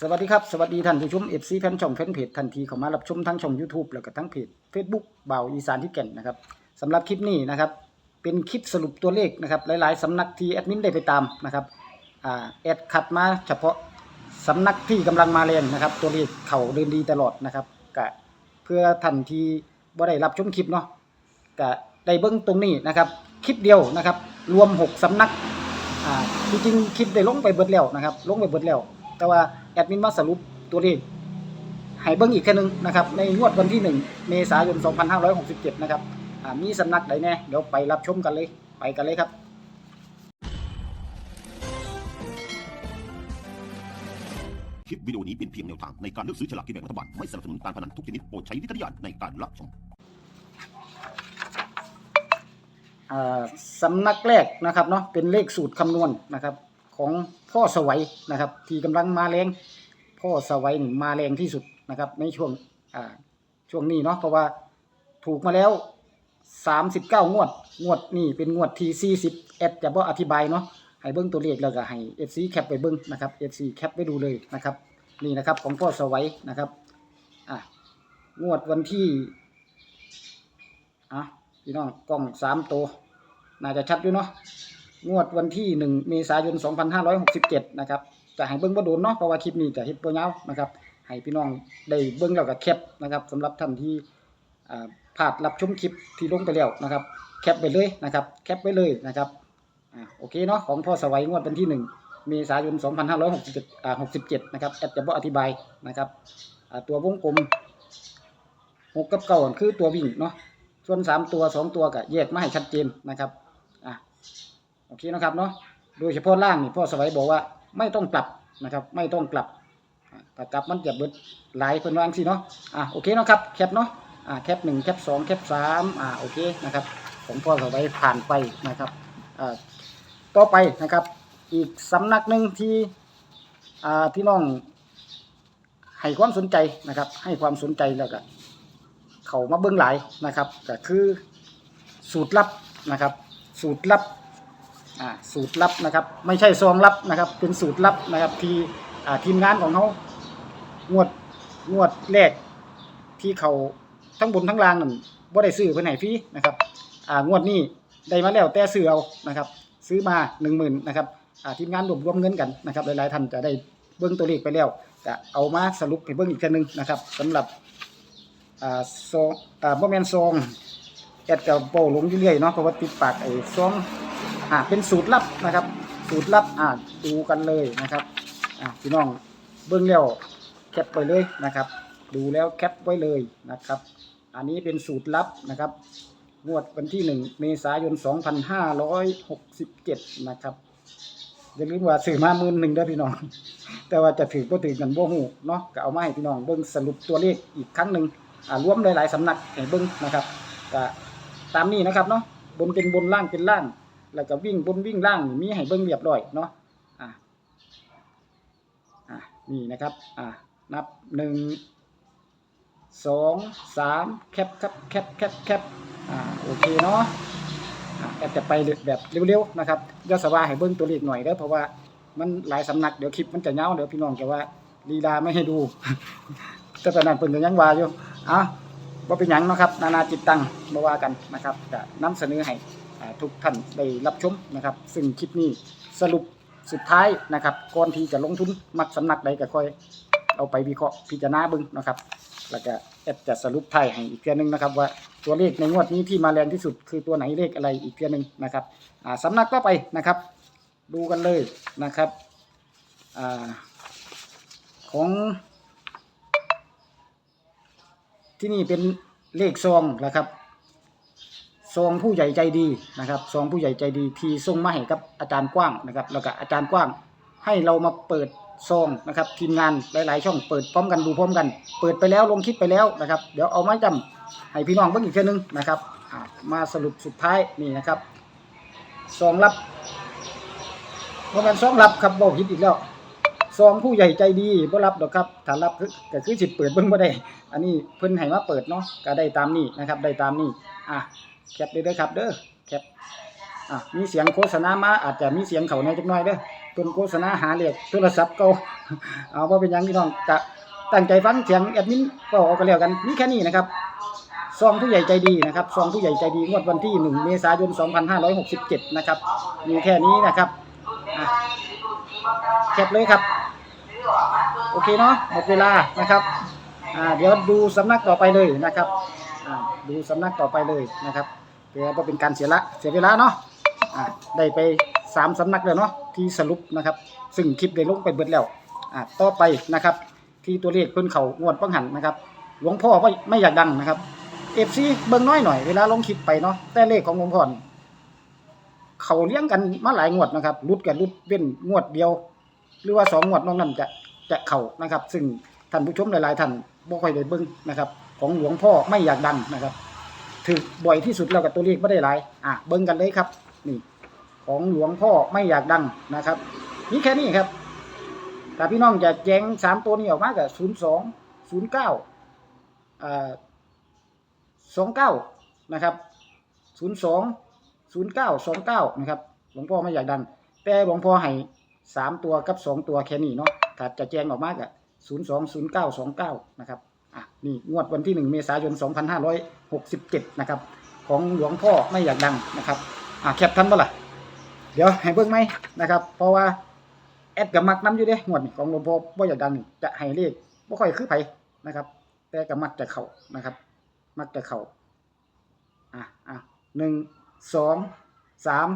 สวัสดีครับ สวัสดีท่านผู้ชมเอฟซีแฟนช่องแฟนเพจทันทีเข้ามารับชมทั้งช่อง YouTube แล้วก็ทั้งเพจ Facebook บ่าวอีสานที่แก่นนะครับสำหรับคลิปนี้นะครับ เป็นคลิปสรุปตัวเลขนะครับ หลาย ๆ สำนักที่แอดมินได้ไปตามนะครับอ่าแอดคัดมาเฉพาะสำนักที่กำลังมาแรงนะครับ ตัวเลขเข่าเดินดีตลอดนะครับก็เพื่อท่านที่บ่ได้รับชมคลิปเนาะก็ได้เบิ้งตรงนี้นะครับคลิปเดียวนะครับ รวม 6สำนักอ่าจริงๆคลิปได้ลงไปเบิดแล้วนะครับ ลงไปเบิดแล้ว แต่ว่าแอดมินมาสรุปตัวเลขให้เบิ่งอีกแค่นึงนะครับในงวดวันที่ 1 เมษายน 2567 นะครับอ่ามีสำนักใดแน่เดี๋ยวไปรับชมกันเลยไปกันเลยครับคลิปวิดีโอนี้เป็นเพียงแนวทางในการเลือกซื้อฉลากกินแบ่งรัฐบาล ไม่สนับสนุนการพนันทุกชนิดโปรดใช้วิจารณญาณในการรับชมอ่าสำนักแรกนะครับเนาะเป็นเลขสูตรคำนวณนะครับ ของพ่อสวัยนะครับ ที่กำลังมาแรงพ่อสวัยนี่มาแรงที่สุดนะครับ ในช่วงอ่าช่วงนี้เนาะเพราะว่าถูกมาแล้ว 39 งวด งวดนี่เป็นงวดที่40แอดจะบ่อธิบายเนาะให้เบิ่งตัวเลขแล้วก็ให้ FC แคปไปเบิ่งนะครับ FC แคปไปดูเลยนะครับ นี่นะครับของพ่อสวัยนะครับอะงวดวันที่อะพี่น้องกล้องสามตัวน่าจะชัดอยู่เนาะ งวดวันที่หนึ่งเมษายน 2567 นะครับจะให้เบิ้งบ่โดนเนาะเพราะว่าคลิปนี้จะเฮ็ดบ่ยาวนะครับให้พี่น้องได้เบิ้งแล้วก็แคปนะครับสำหรับท่านที่อ่าพลาดรับชมคลิปที่ลงไปแล้วนะครับ แคปไปเลยนะครับ แคปไปเลยนะครับอ่าโอเคเนาะของพ่อสวัยงวดวันที่หนึ่งเมษายน 2567อ่า67นะครับแอดจะบ่อธิบายนะครับตัววงกลมหกกับเก้าคือตัววิ่งเนาะส่วนสามตัวสองตัวก็แยกมาให้ชัดเจนนะครับอะ โอเคนะครับเนาะโดยเฉพาะล่างนี่พ่อสวัยบอกว่าไม่ต้องกลับนะครับ ไม่ต้องกลับถ้ากลับมันจะเบิดหลายเพิ่นวาจั่งสิเนาะอะโอเคเนาะครับแคปเนาะอะแคปหนึ่งแคปสองแคปสามอะโอเคนะครับของพ่อสวัยผ่านไปนะครับอ่าต่อไปนะครับ อีกสำนักหนึ่งที่อ่าพี่น้องให้ความสนใจนะครับ ให้ความสนใจแล้วก็เขามาเบื้องหลายนะครับก็คือสูตรลับนะครับ สูตรลับ อ่าสูตรลับนะครับ ไม่ใช่ซองลับนะครับ เป็นสูตรลับนะครับ ที่อ่าทีมงานของเขางวดงวดแรกที่เขาทั้งบนทั้งล่างนั่นบ่ได้ซื้อเพิ่นให้ฟรีนะครับอ่างวดนี้ได้มาแล้วแต่ซื้อเอานะครับ ซื้อมา10,000นะครับอ่าทีมงานรวบรวมเงินกันนะครับหลายๆท่านจะได้เบิ่งตัวเลขไปแล้วจะเอามาสรุปให้เบิ่งอีกเทีนึงนะครับสำหรับอ่าซองอ่าบ่แม่นซองแอดกับโปลงอยู่เรื่อยเนาะเพราะว่าติดปากไอ้ซอง อ่าเป็นสูตรลับนะครับ สูตรลับอ่าดูกันเลยนะครับอ่าพี่น้องเบิ่งแล้วแคปไปเลยนะครับ ดูแล้วแคปไว้เลยนะครับ อันนี้เป็นสูตรลับนะครับงวดวันที่ 1 เมษายน 2567 นะครับอย่าลืมว่าซื้อมาหมื่นหนึ่งเด้พี่น้อง แต่ว่าจะถือบ่ถือกันบ่ฮู้เนาะก็เอามาให้พี่น้องเบิ่งสรุปตัวเลขอีกครั้งหนึ่งอ่ารวมหลายๆสำนักให้เบิ่งนะครับก็ตามนี้นะครับเนาะบนเป็นบนล่างเป็นล่าง แล้วก็วิ่งบนวิ่งล่างมีให้เบิ่งเรียบร้อยเนาะอะอะนี่นะครับอะนับหนึ่งสองสามแคปครับแคปแคปแคปอ่าโอเคเนาะอะแอดจะไปแบบเร็วๆนะครับย่าสว่าให้เบิ่งตัวเลขหน่อยเด้อเพราะว่ามันหลายสำนักเดี๋ยวคลิปมันจะเงาเดี๋ยวพี่น้องจะว่าลีลาไม่ให้ดูแต่ตอนนั้นเพิ่นก็ยังว่าอยู่อะบ่าเป็นหยังเนาะครับ นานาจิตตังบ่ว่ากันนะครับจะนำเสนอให้ ทุกท่านได้รับชมนะครับ ซึ่งคลิปนี้สรุปสุดท้ายนะครับก่อนที่จะลงทุนมักสำนักใดก็ค่อยเอาไปวิเคราะห์พิจารณาบิ่งนะครับ แล้วก็แอดจะสรุปไทยให้อีกเพียงนึงนะครับ ว่าตัวเลขในงวดนี้ที่มาแรงที่สุดคือตัวไหนเลขอะไรอีกเพียงนึงนะครับสำนักก็ไปนะครับ ดูกันเลยนะครับอของที่นี่เป็นเลขซองนะครับ ซองผู้ใหญ่ใจดีนะครับซองผู้ใหญ่ใจดีที่ส่งมาให้กับอาจารย์กว้างนะครับแล้วก็อาจารย์กว้างให้เรามาเปิดซองนะครับทีมงานหลาย ๆ ช่องเปิดพร้อมกันดูพร้อมกัน เปิดไปแล้วลงคลิปไปแล้วนะครับ เดี๋ยวเอาไม้จำให้พี่น้องเบิ่งอีกเทื่นึงนะครับมาสรุปสุดท้ายนี่นะครับซองรับเพราะมันซองรับครับบอกผิดอีกแล้วซองผู้ใหญ่ใจดีบ่รับดอกครับถ้ารับก็คือสิเปิดเบิ่งบ่ได้ อันนี้เพิ่นให้มาเปิดเนาะก็ได้ตามนี้นะครับ ได้ตามนี้อะ แคปเลยเด้อครับเด้อแคปอะมีเสียงโฆษณามาอาจจะมีเสียงเขาในจักหน่อยเด้อต้นโฆษณาหาเลขโทรศัพท์เก่าเอาบ่าเป็นยังพี่น้องกะตั้งใจฟังเสียงแอดมินเว้าเอาก็แล้วกันมีแค่นี้นะครับซองผู้ใหญ่ใจดีนะครับซองผู้ใหญ่ใจดีงวดวันที่ 1 เมษายน 2567 นะครับมีแค่นี้นะครับแคปเลยครับ โอเคเนาะหมดเวลานะครับเดี๋ยวดูสำนักต่อไปเลยนะครับดูสำนักต่อไปเลยนะครับ พื่อว่าเป็นการเสียละเสียเวลาเนาะอ่าได้ไปสามสำนักแล้วเนาะที่สรุปนะครับ ซึ่งคลิปได้ลงไปเบิดแล้วอ่าต่อไปนะครับ ที่ตัวเลขเพิ่นเขางวดปังหันนะครับ หลวงพ่อไม่ไม่อยากดังนะครับเอฟซีเบิ่งน้อยหน่อยเวลาลงคลิปไปเนาะแต่เลขของหลวงพ่อเขาเลี้ยงกันมาหลายงวดนะครับรุดกันรุดเว้นงวดเดียว หรือว่าสองงวดน้อกนั้นจะจะเข่านะครับ ซึ่งท่านผู้ชมหลายๆท่านบ่ค่อยได้เบิ่งนะครับ ของหลวงพ่อไม่อยากดังนะครับ ถือบ่อยที่สุดแล้วกับตัวเลขไม่ได้หลายอะเบิ่งกันเลยครับ นี่ ของหลวงพ่อไม่อยากดังนะครับนี่แค่นี้ครับถ้าพี่น้องจะแจ้งสามตัวนี้ออกมากับศูนย์สองศูนย์เก้าอ่าสองเก้านะครับศูนย์สองศูนย์เก้าสองเก้านะครับ หลวงพ่อไม่อยากดัง แต่หลวงพ่อให้สามตัวกับสองตัวแค่นี้เนาะถ้าจะแจ้งออกมากับศูนย์สองศูนย์เก้าสองเก้านะครับ อะนี่งวดวันที่หนึ่งเมษายนสองพันะครับ ของหลวงพ่อไม่อยากดังนะครับอะแคปทันบ่ล่ะเดี๋ยวให้เบิ่งไหมนะครับ เพราะว่าแอดกับมักน้ำอยู่เด้งวดนี้ของหลวงพ่อบ่อยากดังนี่จะให้เลขบ่ค่อยคือไผนะครับ แต่กับมักจะเขานะครับ มักจะเข้าอะอะหนึ่งสองสาม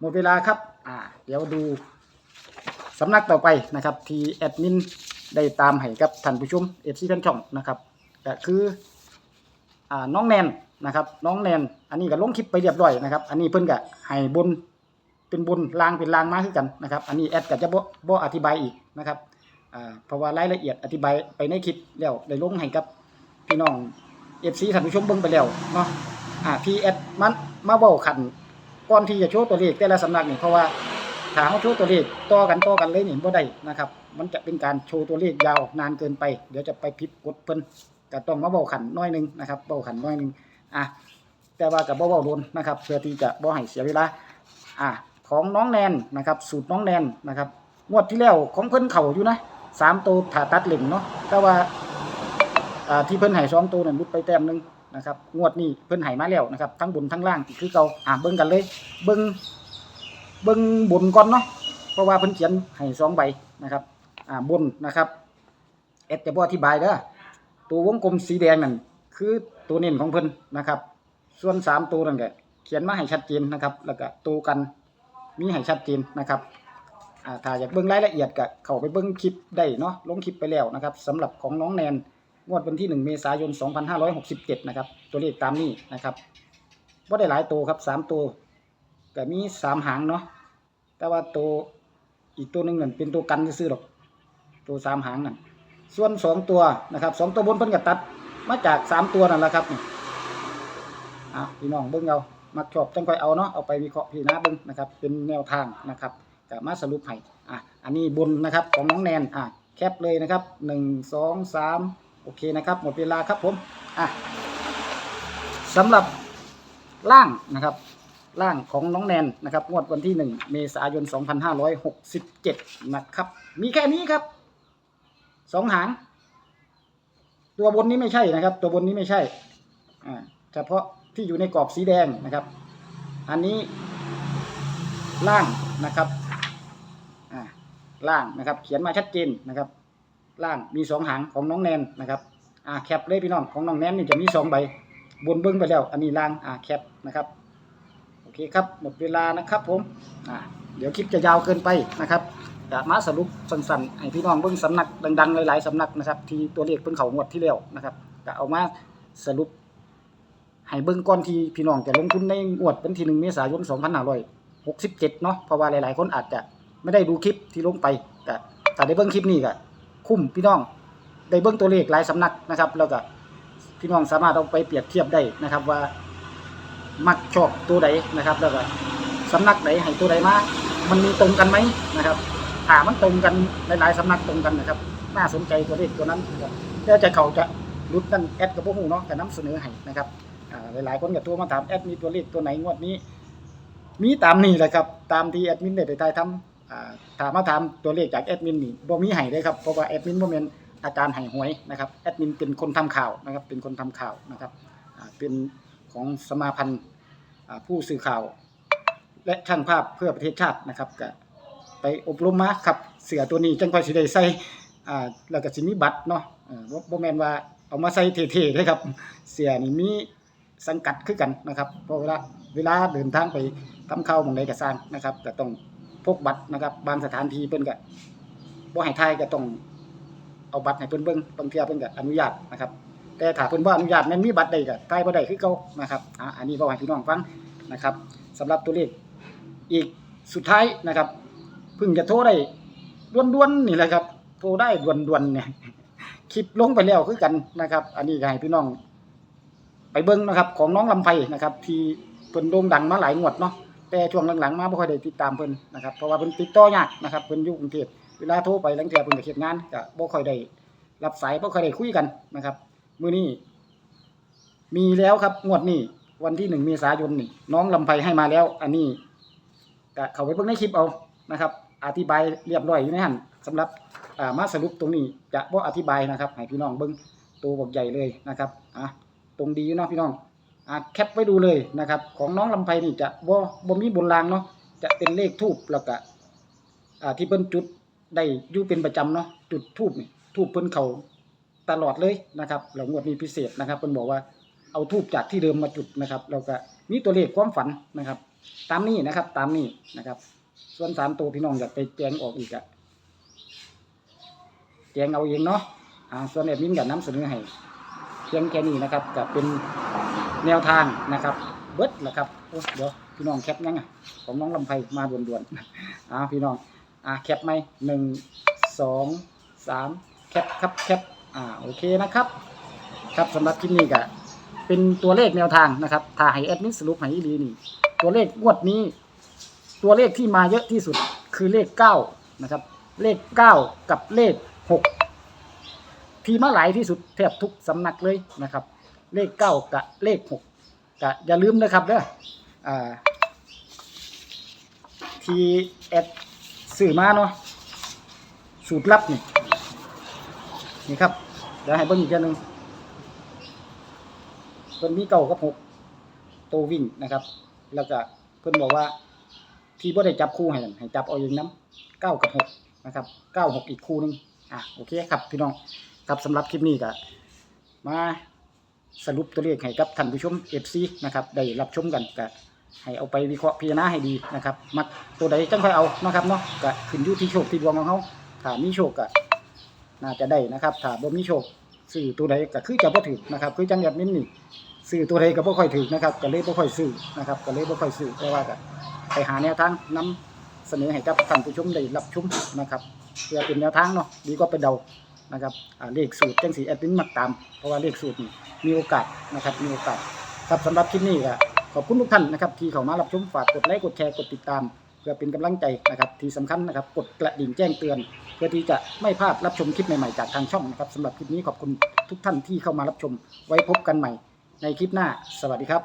หมดเวลาครับ อ่า เดี๋ยวดูสำนักต่อไปนะครับ ที่แอดมิน ได้ตามให้กับท่านผู้ชมเอฟซีแฟนช่องนะครับก็คืออ่าน้องแนนนะครับ น้องแนนอันนี้ก็ลงคลิปไปเรียบร้อยนะครับ อันนี้เพิ่นก็ให้บนเป็นบนลางเป็นลางมาคือกันนะครับ อันนี้แอดก็จะบ่บ่อธิบายอีกนะครับอ่าเพราะว่ารายละเอียดอธิบายไปในคลิปแล้วได้ลงให้กับพี่น้อง FC ท่านผู้ชมเบิ่งไปแล้วเนาะอ่าพี่แอดมันมาเว้าขันก่อนที่จะโชว์ตัวเลขแต่ละสำนักนี่เพราะว่า ถ้าเฮาโชว์ตัวเลขต่อกันต่อกันเลยนี่บ่ได้นะครับ มันจะเป็นการโชว์ตัวเลขยาวนานเกินไป เดี๋ยวจะไปผิดกฎเพิ่นก็ต้องมาเบาขันน้อยหนึงนะครับเบาขันน้อยหนึงอะแต่ว่ากับเบาเบาโดนนะครับเพื่อที่จะบ่ให้เสียเวลาอะของน้องแนนนะครับ สูตรน้องแนนนะครับงวดที่แล้วของเพิ่นเข่าอยู่นะสามตัวผ่าตัดเหล่งเนาะแต่ว่าอ่าที่เพิ่นให้สองตัวนั่นลุดไปแต้มหนึงนะครับงวดนี้เพิ่นให้มาแล้วนะครับทั้งบนทั้งล่างอีกคือเก่าอะเบิ่งกันเลย เบิ่ง เบิ่งบนก่อนเนาะเพราะว่าเพิ่นเขียนให้สองใบนะครับอ่าบนนะครับเอ็ดจะบ่อธิบายเด้อตัววงกลมสีแดงนั่นคือตัวเน้นของเพิ่นนะครับ ส่วนสามตัวนั่นก็เขียนมาให้ชัดเจนนะครับ แล้วก็ตัวกันมีให้ชัดเจนนะครับอ่าถ้าอยากเบิ่งรายละเอียดก็เข้าไปเบิ่งคลิปได้เนาะลงคลิปไปแล้วนะครับสำหรับของน้องแนนงวดวันที่ 1 เมษายน 2567 นะครับ ตัวเลขตามนี้นะครับบ่ได้หลายตัวครับสามตัว ก็มีสามหางเนาะแต่ว่าตัวอีกตัวหนึ่งนั่นเป็นตัวกันซื่อๆหรอก ตัวสามหางนั่นส่วนสองตัวนะครับสองตัวบนเพิ่นก็ตัด มาจากสามตัวนั่นแหละครับนี่อะพี่น้องเบิ่งเอามักชอบจังค่อยเอาเนาะเอาไปวิเคราะห์พี่นะเบิ่งนะครับ เป็นแนวทางนะครับก็มาสรุปให้อะอันนี้บนนะครับของน้องแนนอะแคปเลยนะครับหนึ่งสองสามโอเคนะครับ หมดเวลาครับผมอะสำหรับล่างนะครับ ล่างของน้องแนนนะครับงวดวันที่หนึ่งเมษายน 2567 นะครับ มีแค่นี้ครับสองหาง ตัวบนนี้ไม่ใช่นะครับ ตัวบนนี้ไม่ใช่อ่าเฉพาะที่อยู่ในกรอบสีแดงนะครับ อันนี้ล่างนะครับอ่าล่างนะครับ เขียนมาชัดเจนนะครับ ล่างมีสองหางของน้องแนนนะครับอ่าแคปเลยพี่น้องของน้องแนนนี่จะมีสองใบบนเบิ้งไปแล้ว อันนี้ล่างอ่าแคปนะครับ เคครับ หมดเวลานะครับผมเดี๋ยวคลิปจะยาวเกินไปนะครับจะมาสรุปสั้นๆให้พี่น้องเบิ่งสำนักดังๆหลายๆสำนักนะครับ ที่ตัวเลขเพิ่นเขางวดที่แล้วนะครับจะเอามาสรุปให้เบิ่งก่อนที่พี่น้องจะลงทุนในงวดวันที่1เมษายน2567เนาะเพราะว่าหลายๆ คนอาจจะไม่ได้ดูคลิปที่ลงไปก็ถ้าได้เบิ่งคลิปนี้ก็คุ้มพี่น้องได้เบิ่งตัวเลขหลายสำนักนะครับ แล้วก็พี่น้องสามารถเอาไปเปรียบเทียบได้นะครับว่า มักชอบตัวใดนะครับ แล้วก็สำนักไหนให้ตัวใดมามันมีตรงกันไหมนะครับถามมันตรงกันหลายๆสำนักตรงกันนะครับ น่าสนใจตัวเลขตัวนั้นนะครับแต่จะเขาจะรุดกันแอดกับพวกหูเนาะจะนำเสนอให้นะครับหลายๆคนก็โทรมาถามแอดมีตัวเลขตัวไหนงวดนี้ มีตามนี้แหละครับ ตามที่แอดมินได้ไปถ่ายทำถามมาถามตัวเลขจากแอดมินนี่บ่มีให้เลยครับเพราะว่าแอดมินบ่แม่นอาจารย์ให้หวยนะครับแอดมินเป็นคนทำข่าวนะครับ เป็นคนทำข่าวนะครับเป็น ของสมาพันธ์ผู้สื่อข่าว และช่างภาพเพื่อประเทศชาตินะครับก็ไปอบรมมาครับเสือตัวนี้จังค่อยสิได้ใส่อ่าแล้วก็สิมีบัตรเนาะเออบ่บ่แม่นว่าเอามาใส่เท่ๆเด้ครับ เสียนี่มีสังกัดคือกันนะครับเพราะเวลาเวลาเดินทางไปทำข่าวหม่องใดก็สร้างนะครับก็ต้องพกบัตรนะครับบางสถานที่เพิ่นก็บ่ให้ถ่ายก็ต้องเอาบัตรให้เพิ่นเบิ่งบางเทื่อเพิ่นก็อนุญาตนะครับ แต่ถ้าเพิ่นบ่อนุญาตแม่นมีบัตรใดก็ถ่ายบ่ได้คือเก่านะครับอ่าอันนี้เว้าให้พี่น้องฟังนะครับสำหรับตัวเลขอีกสุดท้ายนะครับเพิ่งจะโทรได้ด่วนๆนี่แหละครับ โทรได้ด่วนๆเนี่ยคลิปลงไปแล้วคือกันนะครับ อันนี้ก็ให้พี่น้อง ไปเบิ้งนะครับ ของน้องลำไพนะครับ ที่เพิ่นโด่งดังมาหลายงวดเนาะแต่ช่วงหลังๆมาบ่ค่อยได้ติดตามเพิ่นนะครับเพราะว่าเพิ่นติดต่อยากนะครับเพิ่นอยู่กรุงเทพเวลาโทรไปลังเทื่อเพิ่นก็เฮ็ดงานก็บ่ค่อยได้รับสายบ่ค่อยได้คุยกันนะครับ มือนี้ มีแล้วครับ งวดนี้ วันที่1เมษายนนี่ น้องลำไพให้มาแล้ว อันนี้ก็เขาไปเบิ่งในคลิปเอานะครับ อธิบายเรียบร้อยอยู่ในหั่นสำหรับอ่ามาสรุปตรงนี้จะบ่อธิบายนะครับให้พี่น้องเบิ่งตัวบักใหญ่เลยนะครับอะตรงดีอยู่เนาะพี่น้องอะแคปไว้ดูเลยนะครับ ของน้องลำไพนี่จะบ่บ่มีบนรางเนาะจะเป็นเลขทูบแล้วก็อ่าที่เพิ่นจุดได้อยู่เป็นประจำเนาะจุดทูบนี่ทูบเพิ่นเขา ตลอดเลยนะครับแล้วงวดนี้พิเศษนะครับเพิ่นบอกว่าเอาทูบจากที่เดิมมาจุดนะครับแล้วก็มีตัวเลขความฝันนะครับ ตามนี้นะครับ ตามนี้นะครับ ส่วนสามตัวพี่น้องอยากไปแจงออกอีกอะแจงเอาเองเนาะอ่าส่วนแอดมินกับน้ำเสนอให้เพียงแค่นี้นะครับจะเป็นแนวทางนะครับ เบิดแหละครับโอ้เดี๋ยวพี่น้องแคปยังอะของน้องลำไพมาด่วนๆอ่าพี่น้องอ่าแคปไหมหนึ่งสองสามแคปครับแคป อ่าโอเคนะครับ ครับสำหรับคลิปนี้ก็เป็นตัวเลขแนวทางนะครับถ้าให้แอดมินสรุปให้อีนี่ ตัวเลขงวดนี้ ตัวเลขที่มาเยอะที่สุดคือเลขเก้านะครับ เลขเก้ากับเลขหกที่มาหลายที่สุดแทบทุกสำนักเลยนะครับ เลขเก้ากับเลขหกกะอย่าลืมนะครับเด้ออ่าที่แอดสื่อมาเนาะสูตรลับนี่ นี่ครับ เดี๋ยวให้เบิ่งอีกเทีหนึงเพิ่นมีเก้ากับหกตัววิ่งนะครับ แล้วก็เพิ่นบอกว่า ที่บ่ได้จับคู่ให้ให้จับเอาเองน้ำเก้ากับหกนะครับเก้าหกอีกคู่หนึงอะโอเคครับพี่น้องครับสำหรับคลิปนี้ก็มาสรุปตัวเลขให้กับท่านผู้ชม FC นะครับได้รับชมกันก็ให้เอาไปวิเคราะห์พิจารณาให้ดีนะครับ มักตัวใดจังค่อยเอานะครับเนาะก็ขึ้นอยู่ที่โชคที่ดวงของเขาถ้ามีโชคก็ น่าจะได้นะครับถ้าบ่มีโชคซื้อตัวใดก็คือจะบ่ถือนะครับ คือจังแบบนี้นี่ซื้อตัวใดก็บ่ค่อยถือนะครับก็เลยบ่ค่อยซื้อนะครับก็เลยบ่ค่อยซื้อแต่ว่าก็ไปหาแนวทางนำเสนอให้กับท่านผู้ชมได้รับชมนะครับเพื่อเป็นแนวทางเนาะดีกว่าไปเดานะครับเลขสูตรจังสีแอดมินมักตาม เพราะว่าเลขสูตรนี่มีโอกาสนะครับมีโอกาสครับสำหรับคลิปนี้ก็ขอบคุณทุกท่านนะครับที่เข้ามารับชมฝากกดไลค์กดแชร์กดติดตาม เพื่อเป็นกำลังใจนะครับที่สำคัญนะครับกดกระดิ่งแจ้งเตือน เพื่อที่จะไม่พลาดรับชมคลิปใหม่ๆจากทางช่องนะครับสำหรับคลิปนี้ขอบคุณทุกท่านที่เข้ามารับชม ไว้พบกันใหม่ในคลิปหน้า สวัสดีครับ